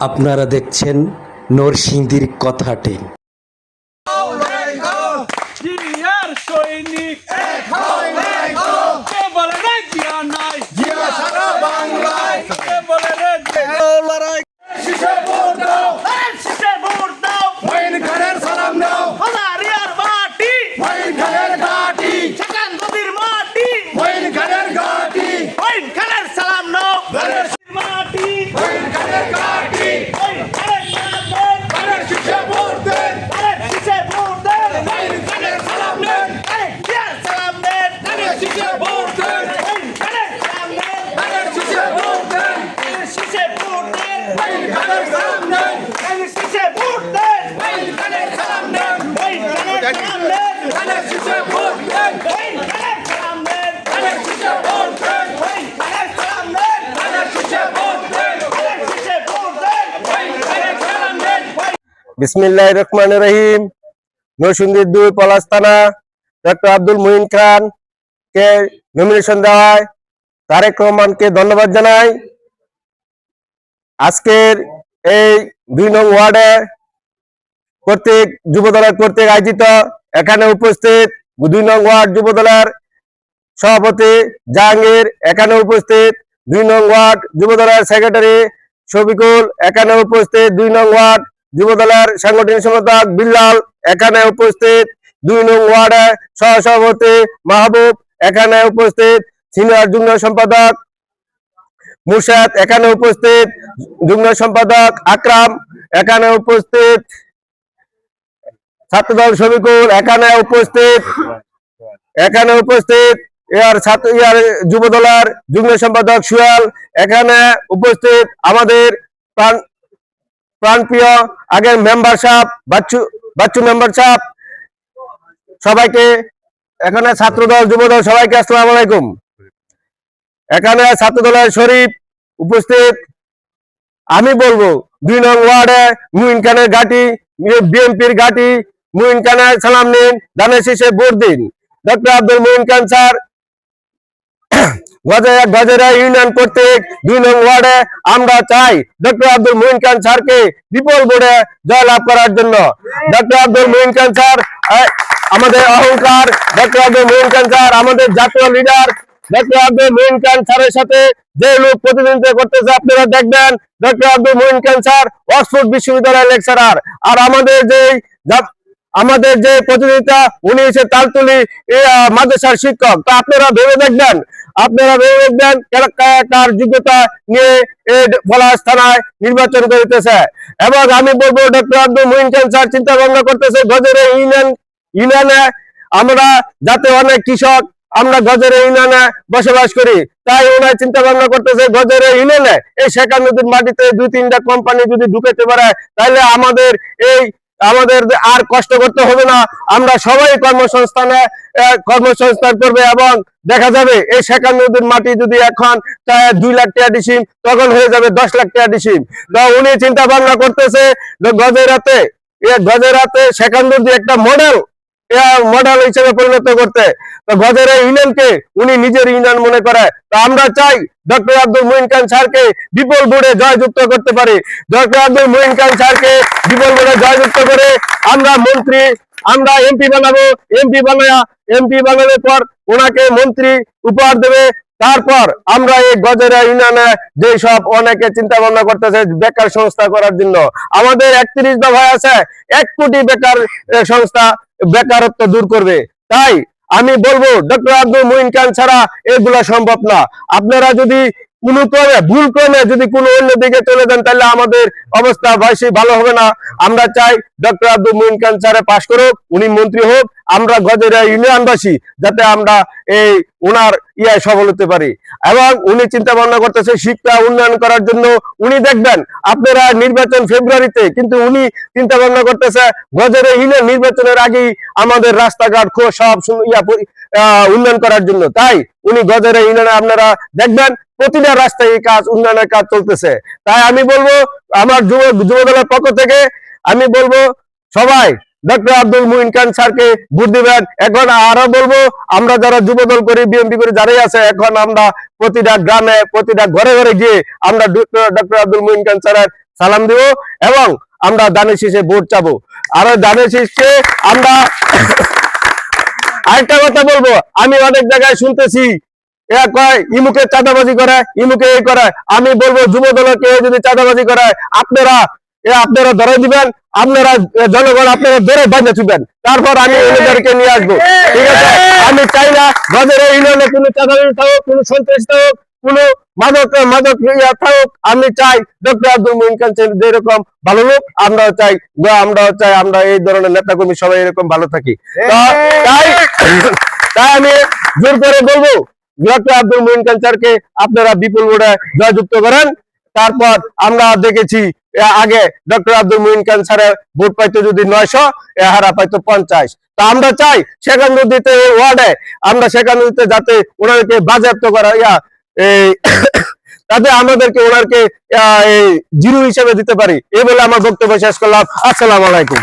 আপনারা দেখছেন নরসিংদীর কথাটি। সৈনিক বলে রে জিয়া নাই? কে বলে রে বিসমিল্লাহ রহমান রহিম। নরসিংদীর দুই পলাশ থানা, ডক্টর আব্দুল মুহিন খান কে নমিনেশন দেওয়ায় তারেক রহমানকে ধন্যবাদ জানাই। আজকের এই দুই নং ওয়ার্ডে কর্তৃক যুবদলের কর্তৃক আয়োজিত এখানে উপস্থিত দুই নং ওয়ার্ড যুবদলের সভাপতি জাহাঙ্গীর, এখানে উপস্থিত দুই নং ওয়ার্ড যুবদলের সেক্রেটারি শফিকুল, এখানে উপস্থিত দুই নং ওয়ার্ড যুবদলের সাংগঠনিক সম্পাদক বিল্লাল এখানে উপস্থিত। দুই নং ওয়ার্ডে সহসভাপতি মাহবুব এখানে উপস্থিত। সিনিয়র যুগ্ম সম্পাদক মুর্শাদ এখানে উপস্থিত। যুগ্ম সম্পাদক আকরাম এখানে উপস্থিত। ছাত্রদল শফিকুল এখানে উপস্থিত। এখানে উপস্থিত ইয়ার ছাত্র, ইয়ার যুবদলের যুগ্ম সম্পাদক সুয়াল এখানে উপস্থিত। আমাদের প্রাণপ্রিয় আগের মেম্বার সাহেব বাচ্চু বাচ্চু মেম্বার সাহেব সবাইকে, এখানে ছাত্রদল, যুবদল, সবাইকে আসসালামু আলাইকুম। এখানে ছাত্রদলের শরীফ উপস্থিত। আমি বলব, দুই নং ওয়ার্ডে মুইন খানের ঘাটি, বিএনপির ঘাটি, মুইন খানের সালাম নিন, দানের শেষে ভোট দিন। ডক্টর আব্দুল মুইন খান স্যার গজেরা আমাদের অহংকার। ডক্টর আব্দুল স্যার, আমাদের জাতীয় লিডার ডক্টর আব্দুল স্যারের সাথে যে লোক প্রতিনিধিত্ব করতেছে, আপনারা দেখবেন, doctor Abdul Muin Khan sir, Oxford বিশ্ববিদ্যালয়ের লেকচারার আর আমাদের যে আমাদের যে প্রতিযোগিতা, উনি হচ্ছে তালতুলি মাদ্রাসার শিক্ষক। তা আপনারা ভেবে দেখবেন, আপনারা ভেবে দেখবেন কারা- যোগ্যতা নিয়ে পলাশ থানায় নির্বাচন করিতেছে। এবং আমি বলব ডক্টর আব্দুল মুহিন খান স্যার চিন্তা ভাবনা করতেছে, গজরে ইউনিয়ন, ইউনিয়নে আমরা যাতে অনেক কৃষক, আমরা গজরে ইউনিয়নে বসবাস করি। তাই ওনার চিন্তা ভাবনা করতেছে, গজরে ইউনিয়নে, এই শেখা মাটিতে দুই তিনটা কোম্পানি যদি ঢুকাতে পারে তাহলে আমাদের এই আমাদের আর কষ্ট করতে হবে না। আমরা সবাই কর্মসংস্থানে কর্মসংস্থান করবে এবং দেখা যাবে এই শেখান নদীর মাটি যদি এখন দুই লাখ টাকা ডিসিম তখন হয়ে যাবে দশ লাখ টাকা ডিসিম তো উনি চিন্তা ভাবনা করতেছে গজেরাতে গজেরাতে শেখান নদী একটা মডেল মডেল হিসেবে পরিণত করতে। তো গজেরা ইউনিয়নকে উনি নিজের ইউনিয়ন মনে করে। তো আমরা চাই ডক্টর আব্দুল মুহিন খান স্যারকে বিপুল ভোটে জয়যুক্ত করতে পারি। ডক্টর আব্দুল মুহিন খান স্যারকে বিপুল ভোটে জয়যুক্ত করে আমরা মন্ত্রী, আমরা এমপি বানাবো। এমপি বানায়া এমপি বানানোর পর ওনাকে মন্ত্রী উপহার দেবে। তারপর আমরা এই গজেরা ইউনিয়নে যে সব অনেকে চিন্তা ভাবনা করতেছে বেকার সংস্থা করার জন্য, আমাদের একত্রিশ দফায় আছে এক কোটি বেকার সংস্থা। বেকারত্ব দূর করবে। তাই আমি বলব, ডক্টর আব্দুল মহিন খান ছাড়া এগুলা সম্ভব না। আপনারা যদি কোনো ক্রমে, ভুল ক্রমে যদি কোনো অন্য দিকে চলে যান, তাহলে আমাদের অবস্থা বেশি ভালো হবে না। আমরা চাই ডক্টর আব্দুল মহিন খান স্যারে পাশ করুক, উনি মন্ত্রী হোক আমরা গজেরা ইউনিয়নবাসী যাতে আমরা এই ওনার ইয়ায় সফল হতে পারি। এবং উনি চিন্তা ভাবনা করতেছে শিক্ষা উন্নয়ন করার জন্য উনি দেখবেন, আপনারা নির্বাচন ফেব্রুয়ারিতে কিন্তু উনি চিন্তা ভাবনা করতেছে গজেরা ইউনিয়ন নির্বাচনের আগেই আমাদের রাস্তাঘাট সব ইয়া উন্নয়ন করার জন্য। তাই উনি গজেরা ইউনিয়নে আপনারা দেখবেন প্রতিটা রাস্তায় এই কাজ, উন্নয়নের কাজ চলতেছে। তাই আমি বলব, আমার যুব যুব দলের পক্ষ থেকে আমি বলব, সবাই ডক্টর আব্দুল মুহিন খান স্যারকে ভোট দিবেন। এখন আরও বলব, আমরা যারা যুব দল করি বিএনপি করি, যারাই আছে, এখন আমরা প্রতিটা গ্রামে, প্রতিটা ঘরে ঘরে গিয়ে আমরা ডক্টর আব্দুল মুহিন খান স্যারের সালাম দিব এবং আমরা দানের শীষে ভোট চাবো। আর দানের শীষকে আমরা আরেকটা কথা বলব, আমি অনেক জায়গায় শুনতেছি ইমুকে চাঁদাবাজি করে, ইমুকে এই করে। আমি বলব যুব দলকে যদি চাঁদাবাজি করে, আপনারা এ আপনারা ধরে দিবেন আপনারা জনগণ আপনারা ধরে বাঁধে থুবেন তারপর আমি এলাকাকে নিয়ে আসব। ঠিক আছে? আমি চাই না গজের ইউনিয়নে কোনো চাঁদাবাজি থাকুক কোনো সন্ত্রাস থাকুক কোনো মাদক মাদক ইয়া থাকুক। আমি চাই ডক্টর আব্দুল খান সাহেব যেরকম ভালো লোক আমরাও চাই আমরাও চাই আমরা এই ধরনের নেতা কর্মী সবাই এরকম ভালো থাকি। তাই তাই আমি জোর করে বলব ডক্টর আব্দুল খান স্যারকে আপনারা বিপুল ভোটে জয়যুক্ত করেন। তারপর আমরা দেখেছি আগে ডক্টর আব্দুল মুহিন খান স্যারের ভোট পাইতো যদি নয়শো এহারা পাইতো পঞ্চাশ। তা আমরা চাই সেখান নদীতে ওয়ার্ডে আমরা সেখান নদীতে যাতে ওনাদেরকে বাজেয়াপ্ত করা, ইয়া এই তাতে আমাদেরকে ওনারকে জিরো হিসেবে দিতে পারি। এই বলে আমার বক্তব্য শেষ করলাম। আসসালাম আলাইকুম।